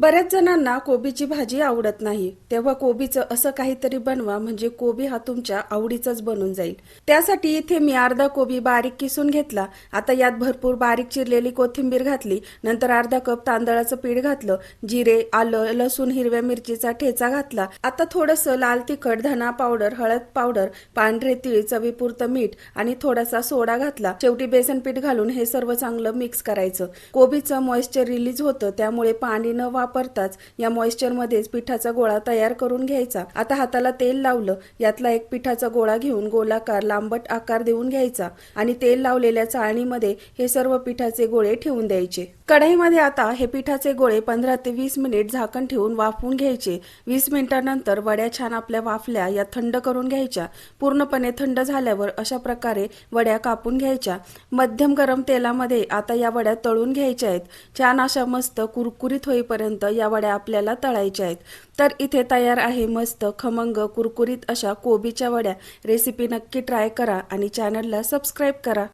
बऱ्याच जणांना कोबीची भाजी आवडत नाही. तेव्हा कोबीचं असं काहीतरी बनवा म्हणजे कोबी हा तुमच्या आवडीचाच बनून जाईल. त्यासाठी इथे मी अर्धा कोबी बारीक किसून घेतला. आता यात भरपूर बारीक चिरलेली कोथिंबीर घातली. नंतर अर्धा कप तांदळाचं पीठ घातलं. जिरे आलं लसूण हिरव्या मिरचीचा ठेचा घातला. आता थोडंसं लाल तिखट धना पावडर हळद पावडर पांढरे तीळ चवीपुरतं मीठ आणि थोडासा सोडा घातला. शेवटी बेसन पीठ घालून हे सर्व चांगलं मिक्स करायचं. कोबीचं मॉइश्चर रिलीज होतं त्यामुळे पाणी न वापरताच या मॉइश्चर मध्येच पिठाचा गोळा तयार करून घ्यायचा. आता हाताला तेल लावलं यातला एक पिठाचा गोळा घेऊन गोलाकार लांबट आकार देऊन घ्यायचा आणि तेल लावलेल्या चाळणीमध्ये हे सर्व पिठाचे गोळे ठेवून द्यायचे. कढईमध्ये आता हे पिठाचे गोळे पंधरा ते वीस मिनिट झाकण ठेवून वाफवून घ्यायचे. वीस मिनिटानंतर वड्या छान आपल्या वाफल्या या थंड करून घ्यायच्या. पूर्णपणे थंड झाल्यावर अशा प्रकारे वड्या कापून घ्यायच्या. मध्यम गरम तेलामध्ये आता या वड्या तळून घ्यायच्या आहेत. छान अशा मस्त कुरकुरीत होईपर्यंत या वड्या आपल्याला तळायच्या आहेत. तर इथे तयार आहे मस्त खमंग कुरकुरीत अशा कोबीच्या वड्या. रेसिपी नक्की ट्राय करा आणि चॅनलला सबस्क्राईब करा.